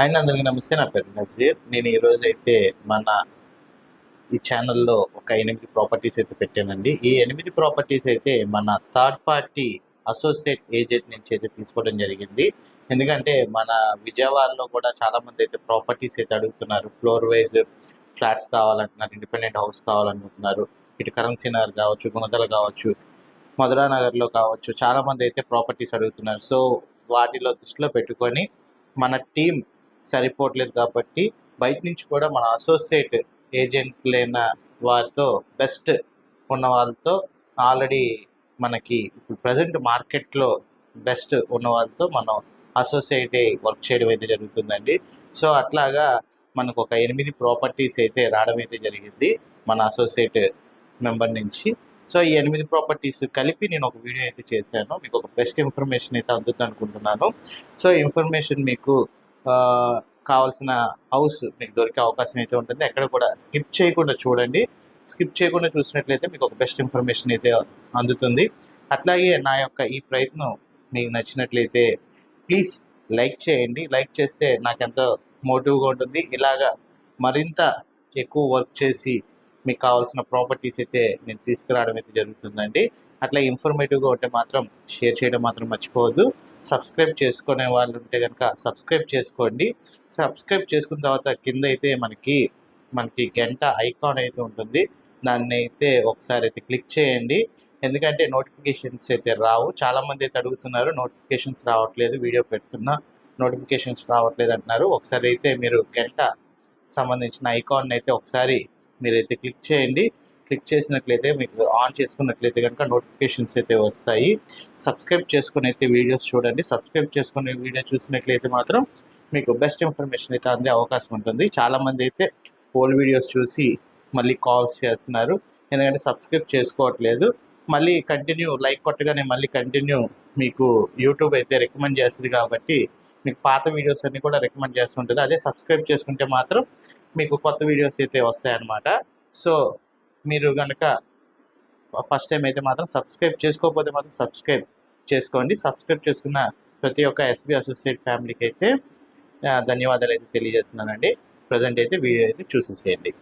ఆయన అందరికీ నమస్తే నా పేరు నజీర్. నేను ఈరోజు అయితే మన ఈ ఛానల్లో ఒక ఎనిమిది ప్రాపర్టీస్ అయితే పెట్టానండి. ఈ ఎనిమిది ప్రాపర్టీస్ అయితే మన థర్డ్ పార్టీ అసోసియేట్ ఏజెంట్ నుంచి అయితే తీసుకోవడం జరిగింది. ఎందుకంటే మన విజయవాడలో కూడా చాలామంది అయితే ప్రాపర్టీస్ అయితే అడుగుతున్నారు. ఫ్లోర్ వైజ్ ఫ్లాట్స్ కావాలంటున్నారు ఇండిపెండెంట్ హౌస్ కావాలనుకుంటున్నారు. ఇటు కరెన్సీ నగర్ కావచ్చు గుణదల కావచ్చు మధురా నగర్లో కావచ్చు చాలా మంది అయితే ప్రాపర్టీస్ అడుగుతున్నారు. సో వాటిలో దృష్టిలో పెట్టుకొని మన టీం సరిపోవట్లేదు కాబట్టి బయట నుంచి కూడా మన అసోసియేట్ ఏజెంట్లైన వారితో బెస్ట్ ఉన్న వాళ్ళతో ఆల్రెడీ మనకి ఇప్పుడు ప్రజెంట్ మార్కెట్లో బెస్ట్ ఉన్న వాళ్ళతో మనం అసోసియేట్ వర్క్ చేయడం అయితే జరుగుతుందండి. సో అట్లాగా మనకు ఒక ఎనిమిది ప్రాపర్టీస్ అయితే రావడం అయితే జరిగింది మన అసోసియేట్ మెంబర్ నుంచి. సో ఈ ఎనిమిది ప్రాపర్టీస్ కలిపి నేను ఒక వీడియో అయితే చేశాను. మీకు ఒక బెస్ట్ ఇన్ఫర్మేషన్ అయితే అందుతుంది అనుకుంటున్నాను సో ఇన్ఫర్మేషన్ మీకు కావాల్సిన హౌస్ మీకు దొరికే అవకాశం అయితే ఉంటుంది. ఎక్కడ కూడా స్కిప్ చేయకుండా చూడండి. స్కిప్ చేయకుండా చూసినట్లయితే మీకు ఒక బెస్ట్ ఇన్ఫర్మేషన్ అయితే అందుతుంది. అట్లాగే నా యొక్క ఈ ప్రయత్నం మీకు నచ్చినట్లయితే ప్లీజ్ లైక్ చేయండి. లైక్ చేస్తే నాకు ఎంతో మోటివ్గా ఉంటుంది. ఇలాగా మరింత ఎక్కువ వర్క్ చేసి మీకు కావాల్సిన ప్రాపర్టీస్ అయితే నేను తీసుకురావడం అయితే జరుగుతుందండి. అట్లా ఇన్ఫర్మేటివ్గా ఉంటే మాత్రం షేర్ చేయడం మాత్రం మర్చిపోవద్దు. సబ్స్క్రైబ్ చేసుకునే వాళ్ళు ఉంటే కనుక సబ్స్క్రైబ్ చేసుకోండి. సబ్స్క్రైబ్ చేసుకున్న తర్వాత కింద అయితే మనకి మనకి గంట ఐకాన్ అయితే ఉంటుంది. దాన్ని అయితే ఒకసారి అయితే క్లిక్ చేయండి. ఎందుకంటే నోటిఫికేషన్స్ అయితే రావు. చాలామంది అయితే అడుగుతున్నారు నోటిఫికేషన్స్ రావట్లేదు వీడియో పెడుతున్నా నోటిఫికేషన్స్ రావట్లేదు అంటున్నారు. ఒకసారి అయితే మీరు గంట సంబంధించిన ఐకాన్ అయితే ఒకసారి మీరైతే క్లిక్ చేయండి. క్లిక్ చేసినట్లయితే మీకు ఆన్ చేసుకున్నట్లయితే కనుక నోటిఫికేషన్స్ అయితే వస్తాయి. సబ్స్క్రైబ్ చేసుకుని అయితే వీడియోస్ చూడండి. సబ్స్క్రైబ్ చేసుకుని వీడియో చూసినట్లయితే మాత్రం మీకు బెస్ట్ ఇన్ఫర్మేషన్ అయితే అందే అవకాశం ఉంటుంది. చాలామంది అయితే ఓల్డ్ వీడియోస్ చూసి మళ్ళీ కాల్స్ చేస్తున్నారు. ఎందుకంటే సబ్స్క్రైబ్ చేసుకోవట్లేదు. మళ్ళీ కంటిన్యూ లైక్ కొట్టగానే మళ్ళీ కంటిన్యూ మీకు యూట్యూబ్ అయితే రికమెండ్ చేస్తుంది కాబట్టి మీకు పాత వీడియోస్ అన్నీ కూడా రికమెండ్ చేస్తుంటుంది అదే సబ్స్క్రైబ్ చేసుకుంటే మాత్రం మీకు కొత్త వీడియోస్ అయితే వస్తాయన్నమాట. సో మీరు కనుక ఫస్ట్ టైం అయితే మాత్రం సబ్స్క్రైబ్ చేసుకోకపోతే మాత్రం సబ్స్క్రైబ్ చేసుకోండి. సబ్స్క్రైబ్ చేసుకున్న ప్రతి ఒక్క ఎస్బీ అసోసియేట్ ఫ్యామిలీకి అయితే ధన్యవాదాలు అయితే తెలియజేస్తున్నానండి. ప్రజెంట్ అయితే వీడియో అయితే చూసేసేయండి.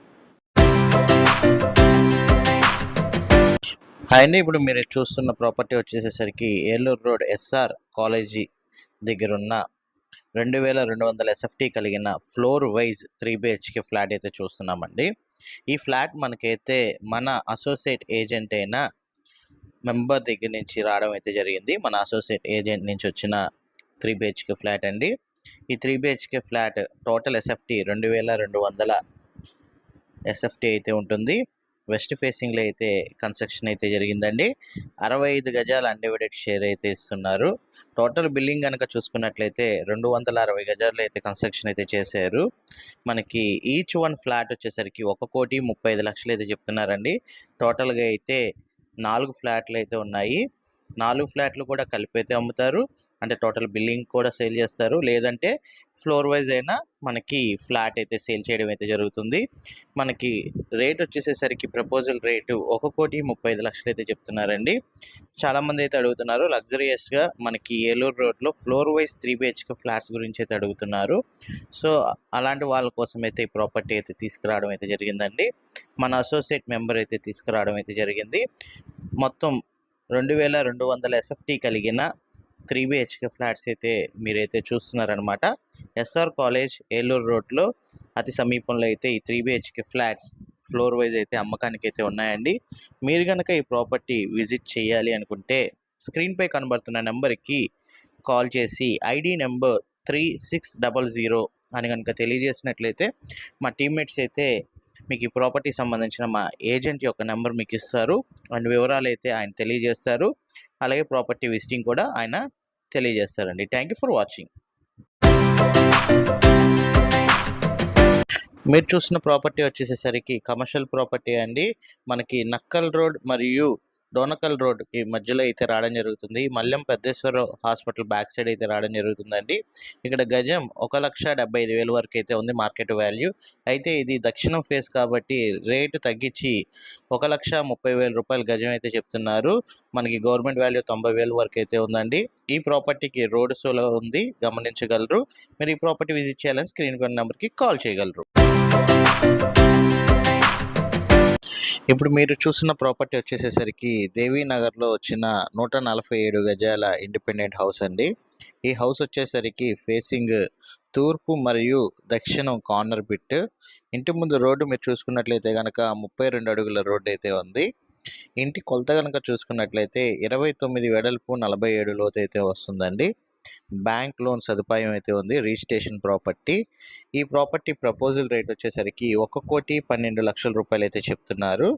హాయ్ అండి ఇప్పుడు మీరు చూస్తున్న ప్రాపర్టీ వచ్చేసేసరికి ఏలూరు రోడ్ ఎస్ఆర్ కాలేజీ దగ్గర ఉన్న రెండు వేల రెండు వందల ఎస్ఎఫ్టీ కలిగిన floor wise three BHK flat అయితే చూస్తున్నామండి. ఈ ఫ్లాట్ మనకైతే మన అసోసియేట్ ఏజెంట్ అయిన మెంబర్ దగ్గర నుంచి రావడం అయితే జరిగింది. మన అసోసియేట్ ఏజెంట్ నుంచి వచ్చిన త్రీ బిహెచ్కే ఫ్లాట్ అండి. ఈ three BHK flat total SFT రెండు వేల రెండు వందల ఎస్ఎఫ్టీ అయితే ఉంటుంది. వెస్ట్ ఫేసింగ్లో అయితే కన్స్ట్రక్షన్ అయితే జరిగిందండి. అరవై ఐదు గజాల అన్డివైడెడ్ షేర్ అయితే ఇస్తున్నారు. టోటల్ బిల్డింగ్ కనుక చూసుకున్నట్లయితే రెండు వందల అరవై గజాలు అయితే కన్స్ట్రక్షన్ అయితే చేశారు. మనకి ఈచ్ వన్ ఫ్లాట్ వచ్చేసరికి ఒక కోటి ముప్పై ఐదు లక్షలు అయితే చెప్తున్నారండి. టోటల్గా అయితే నాలుగు ఫ్లాట్లు అయితే ఉన్నాయి. నాలుగు ఫ్లాట్లు కూడా కలిపి అయితే అమ్ముతారు. అంటే టోటల్ బిల్డింగ్ కూడా సేల్ చేస్తారు. లేదంటే ఫ్లోర్ వైజ్ అయినా మనకి ఫ్లాట్ అయితే సేల్ చేయడం అయితే జరుగుతుంది. మనకి రేట్ వచ్చేసేసరికి ప్రపోజల్ రేటు ఒక కోటి ముప్పై ఐదు లక్షలు అయితే చెప్తున్నారండి. చాలామంది అయితే అడుగుతున్నారు లగ్జరియస్గా మనకి ఏలూరు రోడ్లో floor wise three BHK flats గురించి అయితే అడుగుతున్నారు. సో అలాంటి వాళ్ళ కోసం అయితే ఈ ప్రాపర్టీ అయితే తీసుకురావడం అయితే జరిగిందండి. మన అసోసియేట్ మెంబర్ అయితే తీసుకురావడం అయితే జరిగింది. మొత్తం రెండు వేల రెండు వందల ఎస్ఎఫ్టీ కలిగిన త్రీ బిహెచ్కే ఫ్లాట్స్ అయితే మీరైతే చూస్తున్నారనమాట. ఎస్ఆర్ కాలేజ్ ఏలూరు రోడ్లో అతి సమీపంలో అయితే ఈ three BHK flats floor wise అయితే అమ్మకానికి అయితే ఉన్నాయండి. మీరు కనుక ఈ ప్రాపర్టీ విజిట్ చేయాలి అనుకుంటే స్క్రీన్పై కనబడుతున్న నెంబర్కి కాల్ చేసి ID number three six double zero అని కనుక తెలియజేసినట్లయితే మా టీమ్మేట్స్ అయితే మీకు ఈ ప్రాపర్టీ సంబంధించిన మా ఏజెంట్ యొక్క నెంబర్ మీకు ఇస్తారు. అండ్ వివరాలు అయితే ఆయన తెలియజేస్తారు. అలాగే ప్రాపర్టీ విజిటింగ్ కూడా ఆయన తెలియజేస్తారండి. థ్యాంక్ యూ ఫర్ వాచింగ్ మీరు చూసిన ప్రాపర్టీ వచ్చేసేసరికి కమర్షియల్ ప్రాపర్టీ అండి. మనకి నక్కల్ రోడ్ మరియు డోనకల్ రోడ్కి మధ్యలో అయితే రావడం జరుగుతుంది. Mallem Peddeswara hospital back side అయితే రావడం జరుగుతుందండి. ఇక్కడ గజం ఒక లక్ష డెబ్బై ఐదు వేల వరకు అయితే ఉంది మార్కెట్ వాల్యూ. అయితే ఇది దక్షిణం ఫేస్ కాబట్టి రేటు తగ్గించి ఒక లక్ష ముప్పై వేల రూపాయలు గజం అయితే చెప్తున్నారు. మనకి గవర్నమెంట్ వాల్యూ తొంభై వేల వరకు అయితే ఉందండి. ఈ ప్రాపర్టీకి రోడ్ సోలో ఉంది. గమనించగలరు. మీరు ఈ ప్రాపర్టీ విజిట్ చేయాలని స్క్రీన్ పైన నెంబర్కి కాల్ చేయగలరు. ఇప్పుడు మీరు చూసిన ప్రాపర్టీ వచ్చేసేసరికి దేవీనగర్లో వచ్చిన నూట నలభై ఏడు గజాల ఇండిపెండెంట్ హౌస్ అండి. ఈ హౌస్ వచ్చేసరికి ఫేసింగ్ తూర్పు మరియు దక్షిణం కార్నర్ బిట్. ఇంటి ముందు రోడ్డు మీరు చూసుకున్నట్లయితే కనుక ముప్పై రెండు అడుగుల రోడ్డు అయితే ఉంది. ఇంటి కొలత కనుక చూసుకున్నట్లయితే ఇరవై తొమ్మిది వెడల్పు నలభై ఏడు లోతు అయితే వస్తుందండి. బ్యాంక్ లోన్ సదుపాయం అయితే ఉంది రిజిస్ట్రేషన్ ప్రాపర్టీ. ఈ ప్రాపర్టీ ప్రపోజల్ రేట్ వచ్చేసరికి ఒక కోటి పన్నెండు లక్షల రూపాయలు అయితే చెప్తున్నారు.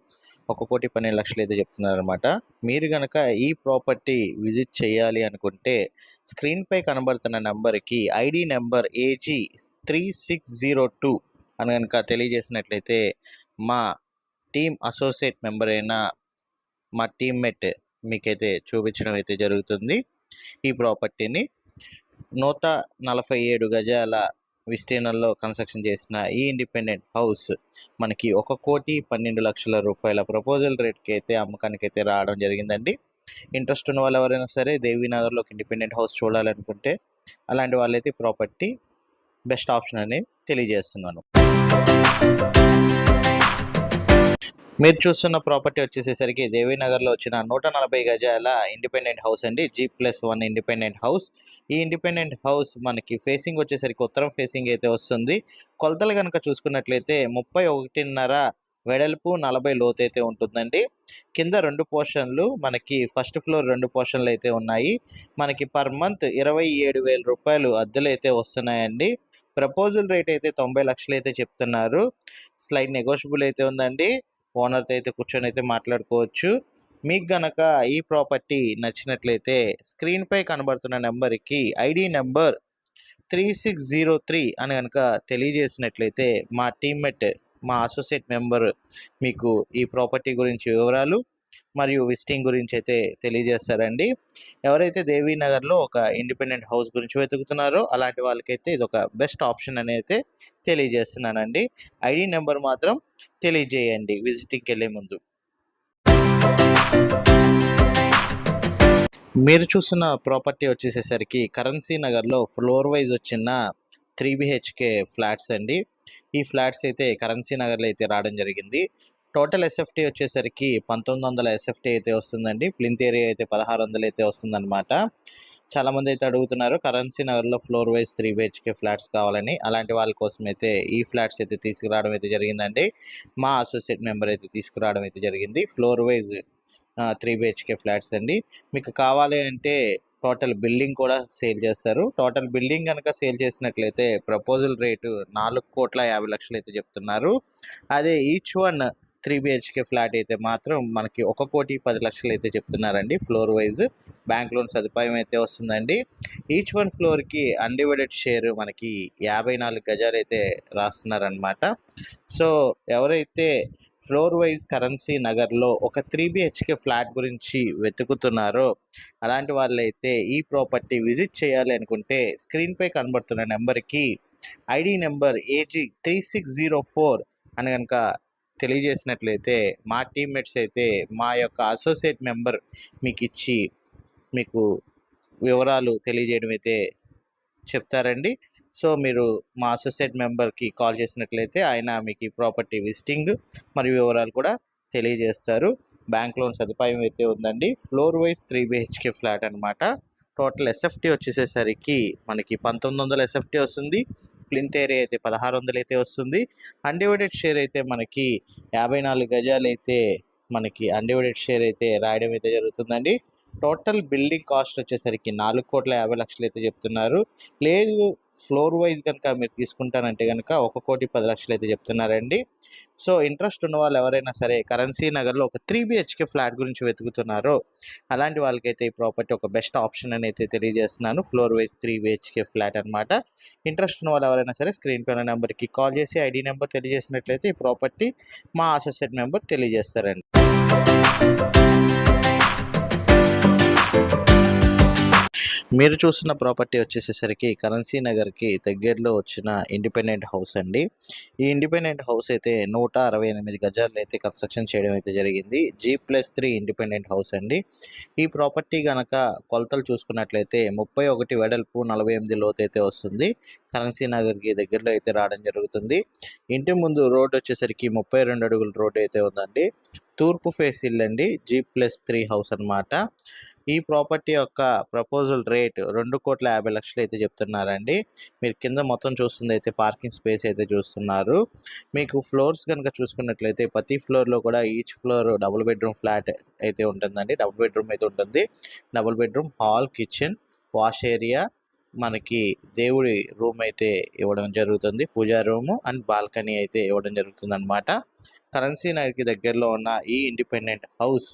ఒక కోటి పన్నెండు లక్షలు అయితే చెప్తున్నారు అనమాట మీరు కనుక ఈ ప్రాపర్టీ విజిట్ చేయాలి అనుకుంటే స్క్రీన్పై కనబడుతున్న నెంబర్కి ID number AG three six zero two అని కనుక తెలియజేసినట్లయితే మా టీమ్ అసోసియేట్ మెంబర్ అయిన మా టీమ్మేట్ మీకైతే చూపించడం అయితే జరుగుతుంది. ఈ ప్రాపర్టీని నూట నలభై ఏడు గజాల విస్తీర్ణంలో కన్స్ట్రక్షన్ చేసిన ఈ ఇండిపెండెంట్ హౌస్ మనకి ఒక కోటి పన్నెండు లక్షల రూపాయల ప్రపోజల్ రేట్కి అయితే అమ్మకానికి అయితే రావడం జరిగిందండి. ఇంట్రెస్ట్ ఉన్న వాళ్ళు ఎవరైనా సరే దేవీనగర్లో ఒక ఇండిపెండెంట్ హౌస్ చూడాలనుకుంటే అలాంటి వాళ్ళైతే ప్రాపర్టీ బెస్ట్ ఆప్షన్ అని తెలియజేస్తున్నాను. మీరు చూస్తున్న ప్రాపర్టీ వచ్చేసేసరికి దేవీనగర్లో వచ్చిన నూట నలభై గజాల ఇండిపెండెంట్ హౌస్ అండి. G plus one independent house. ఈ ఇండిపెండెంట్ హౌస్ మనకి ఫేసింగ్ వచ్చేసరికి ఉత్తరం ఫేసింగ్ అయితే వస్తుంది. కొలతలు కనుక చూసుకున్నట్లయితే ముప్పై ఒకటిన్నర వెడల్పు నలభై లోతు అయితే ఉంటుందండి. కింద రెండు పోర్షన్లు మనకి ఫస్ట్ ఫ్లోర్ రెండు పోర్షన్లు అయితే ఉన్నాయి. మనకి పర్ మంత్ ఇరవై ఏడు వేల రూపాయలు అద్దెలు అయితే వస్తున్నాయండి. ప్రపోజల్ రేట్ అయితే తొంభై లక్షలు అయితే చెప్తున్నారు. స్లైడ్ నెగోషియబుల్ అయితే ఉందండి. ఓనర్తో అయితే కూర్చొని అయితే మాట్లాడుకోవచ్చు. మీకు గనక ఈ ప్రాపర్టీ నచ్చినట్లయితే స్క్రీన్పై కనబడుతున్న నెంబర్కి ID number three six zero three అని కనుక తెలియజేసినట్లయితే మా టీమ్మేట్ మా అసోసియేట్ మెంబర్ మీకు ఈ ప్రాపర్టీ గురించి వివరాలు మరియు విజిటింగ్ గురించి అయితే తెలియజేస్తారండి. ఎవరైతే దేవీనగర్లో ఒక ఇండిపెండెంట్ హౌస్ గురించి వెతుకుతున్నారో అలాంటి వాళ్ళకైతే ఇది ఒక బెస్ట్ ఆప్షన్ అని అయితే తెలియజేస్తున్నానండి. ఐడి నెంబర్ మాత్రం తెలియజేయండి విజిటింగ్కి వెళ్ళే ముందు. మీరు చూసిన ప్రాపర్టీ వచ్చేసేసరికి కరెన్సీ నగర్లో ఫ్లోర్ వైజ్ వచ్చిన త్రీ బిహెచ్కే ఫ్లాట్స్ అండి. ఈ ఫ్లాట్స్ అయితే కరెన్సీ నగర్లో అయితే రావడం జరిగింది. టోటల్ ఎస్ఎఫ్టీ వచ్చేసరికి పంతొమ్మిది వందల ఎస్ఎఫ్టీ అయితే వస్తుందండి. ప్లింత్ ఏరియా అయితే పదహారు వందలు అయితే వస్తుందన్నమాట. చాలామంది అయితే అడుగుతున్నారు కరెన్సీ నగర్లో floor wise three BHK flats కావాలని. అలాంటి వాళ్ళ కోసం అయితే ఈ ఫ్లాట్స్ అయితే తీసుకురావడం అయితే జరిగిందండి. మా అసోసియేట్ మెంబర్ అయితే తీసుకురావడం అయితే జరిగింది. Floor wise three BHK flats అండి. మీకు కావాలి అంటే టోటల్ బిల్డింగ్ కూడా సేల్ చేస్తారు. టోటల్ బిల్డింగ్ కనుక సేల్ చేసినట్లయితే ప్రపోజల్ రేటు నాలుగు కోట్ల యాభై లక్షలు అయితే చెప్తున్నారు. అదే each one three BHK flat అయితే మాత్రం మనకి ఒక కోటి పది లక్షలు అయితే చెప్తున్నారండి ఫ్లోర్ వైజ్. బ్యాంక్ లోన్ సదుపాయం అయితే వస్తుందండి. ఈచ్ వన్ ఫ్లోర్కి అన్డివైడెడ్ షేర్ మనకి యాభై నాలుగు గజాలు అయితే రాస్తున్నారనమాట సో ఎవరైతే ఫ్లోర్ వైజ్ కరెన్సీ నగర్లో ఒక త్రీ బిహెచ్కే ఫ్లాట్ గురించి వెతుకుతున్నారో అలాంటి వాళ్ళైతే ఈ ప్రాపర్టీ విజిట్ చేయాలి అనుకుంటే స్క్రీన్పై కనబడుతున్న నెంబర్కి ID number AG three six zero four అని కనుక తెలియజేసినట్లయితే మా టీమ్మేట్స్ అయితే మా యొక్క అసోసియేట్ మెంబర్ మీకు ఇచ్చి మీకు వివరాలు తెలియజేయడం అయితే చెప్తారండి. సో మీరు మా అసోసియేట్ మెంబర్కి కాల్ చేసినట్లయితే ఆయన మీకు ఈ ప్రాపర్టీ విజిటింగ్ మరియు వివరాలు కూడా తెలియజేస్తారు. బ్యాంక్ లోన్ సదుపాయం అయితే ఉందండి. Floor wise three BHK flat అనమాట టోటల్ ఎస్ఎఫ్టీ వచ్చేసేసరికి మనకి పంతొమ్మిది వందల ఎస్ఎఫ్టీ వస్తుంది ప్లింత్ ఏరియా అయితే పదహారు వందలు అయితే వస్తుంది అన్డివైడెడ్ షేర్ అయితే మనకి యాభై నాలుగు గజాలు అయితే మనకి అన్డివైడెడ్ షేర్ అయితే రాయడం అయితే జరుగుతుందండి. టోటల్ బిల్డింగ్ కాస్ట్ వచ్చేసరికి నాలుగు కోట్ల యాభై లక్షలు అయితే చెప్తున్నారు. లేదు ఫ్లోర్ వైజ్ కనుక మీరు తీసుకుంటానంటే కనుక ఒక కోటి పది లక్షలు అయితే చెప్తున్నారండి. సో ఇంట్రెస్ట్ ఉన్న వాళ్ళు ఎవరైనా సరే కరెన్సీ నగర్లో ఒక త్రీ బిహెచ్కే ఫ్లాట్ గురించి వెతుకుతున్నారో అలాంటి వాళ్ళకైతే ఈ ప్రాపర్టీ ఒక బెస్ట్ ఆప్షన్ అని అయితే తెలియజేస్తున్నాను. Floor wise three BHK flat అనమాట ఇంట్రెస్ట్ ఉన్న వాళ్ళు ఎవరైనా సరే స్క్రీన్ పైన నెంబర్కి కాల్ చేసి ఐడి నెంబర్ తెలియజేసినట్లయితే ఈ ప్రాపర్టీ మా అసోసియేట్ మెంబర్ తెలియజేస్తారండి. మీరు చూస్తున్న ప్రాపర్టీ వచ్చేసేసరికి కరెన్సీ నగర్కి దగ్గరలో వచ్చిన ఇండిపెండెంట్ హౌస్ అండి. ఈ ఇండిపెండెంట్ హౌస్ అయితే నూట అరవై ఎనిమిది గజాల్లో అయితే కన్స్ట్రక్షన్ చేయడం అయితే జరిగింది. G plus three independent house అండి. ఈ ప్రాపర్టీ కనుక కొలతలు చూసుకున్నట్లయితే ముప్పై ఒకటి వెడల్పు నలభై ఎనిమిది లోతు అయితే వస్తుంది. కరెన్సీ నగర్కి దగ్గరలో అయితే రావడం జరుగుతుంది. ఇంటి ముందు రోడ్ వచ్చేసరికి ముప్పై రెండు అడుగుల రోడ్ అయితే ఉందండి. తూర్పు ఫేస్ ఇల్లు అండి. జీ ప్లస్ త్రీ హౌస్ అన్నమాట. ఈ ప్రాపర్టీ యొక్క ప్రపోజల్ రేట్ రెండు కోట్ల యాభై లక్షలు అయితే చెప్తున్నారండి. మీరు కింద మొత్తం చూస్తుంది అయితే పార్కింగ్ స్పేస్ అయితే చూస్తున్నారు. మీకు ఫ్లోర్స్ కనుక చూసుకున్నట్లయితే ప్రతి ఫ్లోర్లో కూడా each floor double bedroom flat అయితే ఉంటుందండి. డబుల్ బెడ్రూమ్ అయితే ఉంటుంది. Double bedroom hall kitchen wash area మనకి దేవుడి రూమ్ అయితే ఇవ్వడం జరుగుతుంది. పూజా రూము అండ్ బాల్కనీ అయితే ఇవ్వడం జరుగుతుంది అనమాట కరెన్సీ నగర్కి దగ్గరలో ఉన్న ఈ ఇండిపెండెంట్ హౌస్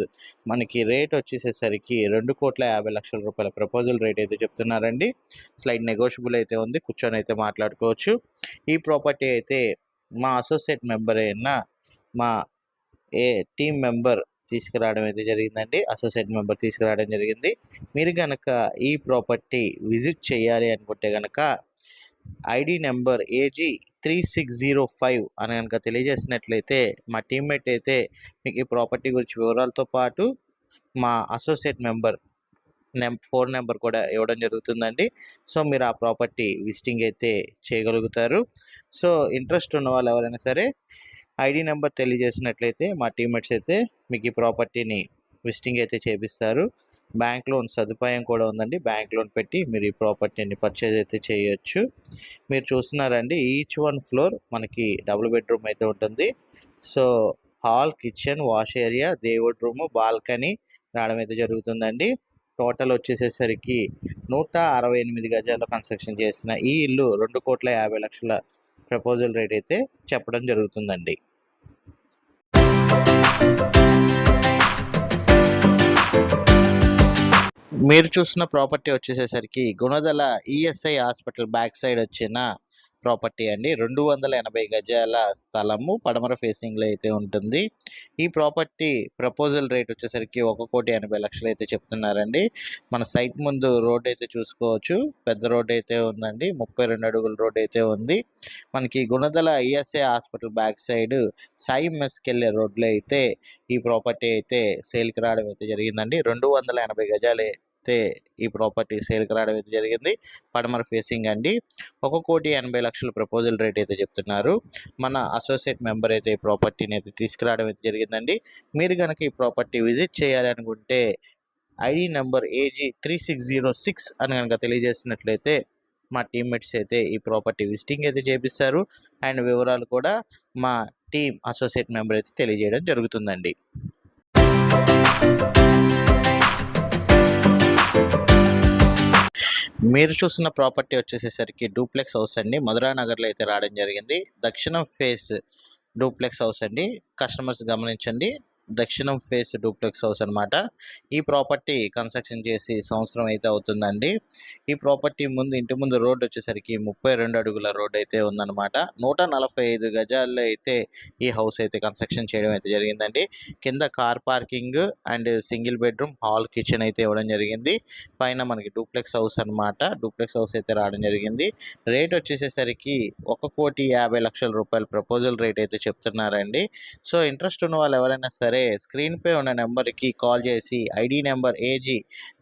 మనకి రేట్ వచ్చేసేసరికి రెండు కోట్ల యాభై లక్షల రూపాయల ప్రపోజల్ రేట్ అయితే చెప్తున్నారండి. స్లైడ్ నెగోషియబుల్ అయితే ఉంది. కూర్చొని అయితే మాట్లాడుకోవచ్చు. ఈ ప్రాపర్టీ అయితే మా అసోసియేట్ మెంబర్ అయిన మా ఏ టీం మెంబర్ తీసుకురావడం అయితే జరిగిందండి. అసోసియేట్ మెంబర్ తీసుకురావడం జరిగింది. మీరు కనుక ఈ ప్రాపర్టీ విజిట్ చేయాలి అనుకుంటే కనుక ID number AG three six zero five అని కనుక తెలియజేసినట్లయితే మా టీమ్మేట్ అయితే మీకు ఈ ప్రాపర్టీ గురించి వివరాలతో పాటు మా అసోసియేట్ మెంబర్ నెం ఫోన్ నెంబర్ కూడా ఇవ్వడం జరుగుతుందండి. సో మీరు ఆ ప్రాపర్టీ విజిటింగ్ అయితే చేయగలుగుతారు. సో ఇంట్రెస్ట్ ఉన్న వాళ్ళు ఎవరైనా సరే ఐడి నెంబర్ తెలియజేసినట్లయితే మా టీమేట్స్ అయితే మీకు ఈ ప్రాపర్టీని విజిటింగ్ అయితే చేపిస్తారు. బ్యాంక్ లోన్ సదుపాయం కూడా ఉందండి. బ్యాంక్ లోన్ పెట్టి మీరు ఈ ప్రాపర్టీని పర్చేజ్ అయితే చేయొచ్చు. మీరు చూస్తున్నారండి ఈచ్ వన్ ఫ్లోర్ మనకి డబుల్ బెడ్రూమ్ అయితే ఉంటుంది. So hall kitchen wash area దేవుడ్ room balcony రావడం అయితే జరుగుతుందండి. టోటల్ వచ్చేసేసరికి నూట అరవై ఎనిమిది గజాల్లో కన్స్ట్రక్షన్ చేసిన ఈ ఇల్లు రెండు కోట్ల యాభై లక్షల ప్రపోజల్ రేట్ అయితే చెప్పడం జరుగుతుందండి. మీరు చూసిన property వచ్చేసేసరికి Gunadala ESI hospital back side వచ్చిన ప్రాపర్టీ అండి. రెండు వందల ఎనభై గజాల స్థలము పడమర ఫేసింగ్లో అయితే ఉంటుంది. ఈ ప్రాపర్టీ ప్రపోజల్ రేట్ వచ్చేసరికి ఒక కోటి ఎనభై లక్షలు అయితే చెప్తున్నారండి. మన సైట్ ముందు రోడ్ అయితే చూసుకోవచ్చు. పెద్ద రోడ్ అయితే ఉందండి. ముప్పై రెండు అడుగుల రోడ్ అయితే ఉంది. మనకి Gunadala ISA hospital back side Sai మెస్కి వెళ్ళే రోడ్లో అయితే ఈ ప్రాపర్టీ అయితే సేల్కి రావడం అయితే జరిగిందండి. రెండు వందల ఎనభై గజాలు అయితే ఈ ప్రాపర్టీ సేల్కి రావడం అయితే జరిగింది. పడమర ఫేసింగ్ అండి. ఒక కోటి ఎనభై లక్షల ప్రపోజల్ రేట్ అయితే చెప్తున్నారు. మన అసోసియేట్ మెంబర్ అయితే ఈ ప్రాపర్టీని అయితే తీసుకురావడం అయితే జరిగిందండి. మీరు కనుక ఈ ప్రాపర్టీ విజిట్ చేయాలనుకుంటే ID number AG three six zero six అని కనుక తెలియజేసినట్లయితే మా టీమ్మేట్స్ అయితే ఈ ప్రాపర్టీ విజిటింగ్ అయితే చేపిస్తారు. అండ్ వివరాలు కూడా మా టీమ్ అసోసియేట్ మెంబర్ అయితే తెలియజేయడం జరుగుతుందండి. మీరు చూస్తున్న ప్రాపర్టీ వచ్చేసేసరికి డూప్లెక్స్ హౌస్ అండి. మధురా నగర్లో అయితే రావడం జరిగింది. దక్షిణం ఫేస్ డూప్లెక్స్ హౌస్ అండి. కస్టమర్స్ గమనించండి. దక్షిణం ఫేస్ డూప్లెక్స్ హౌస్ అన్నమాట. ఈ ప్రాపర్టీ కన్స్ట్రక్షన్ చేసి సంవత్సరం అయితే అవుతుందండి. ఈ ప్రాపర్టీ ముందు ఇంటి ముందు రోడ్ వచ్చేసరికి ముప్పై రెండు అడుగుల రోడ్ అయితే ఉందన్నమాట. నూట నలభై ఐదు గజాల్లో అయితే ఈ హౌస్ అయితే కన్స్ట్రక్షన్ చేయడం అయితే జరిగిందండి. కింద car parking and single bedroom hall kitchen అయితే ఇవ్వడం జరిగింది. పైన మనకి డూప్లెక్స్ హౌస్ అన్నమాట. డూప్లెక్స్ హౌస్ అయితే రావడం జరిగింది. రేట్ వచ్చేసేసరికి ఒక కోటి యాభై లక్షల రూపాయల ప్రపోజల్ రేట్ అయితే చెప్తున్నారండి. సో ఇంట్రెస్ట్ ఉన్న వాళ్ళు ఎవరైనా సరే స్క్రీన్పై ఉన్న నెంబర్కి కాల్ చేసి ID number AG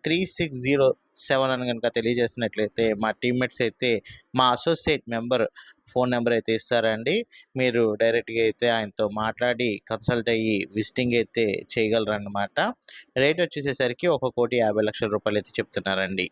three six zero seven అని కనుక తెలియజేసినట్లయితే మా టీమ్మేట్స్ అయితే మా అసోసియేట్ మెంబర్ ఫోన్ నెంబర్ అయితే ఇస్తారండి. మీరు డైరెక్ట్గా అయితే ఆయనతో మాట్లాడి కన్సల్ట్ అయ్యి విజిటింగ్ అయితే చేయగలరన్నమాట. రేట్ వచ్చేసేసరికి ఒక కోటి యాభై లక్షల రూపాయలు అయితే చెప్తున్నారండి.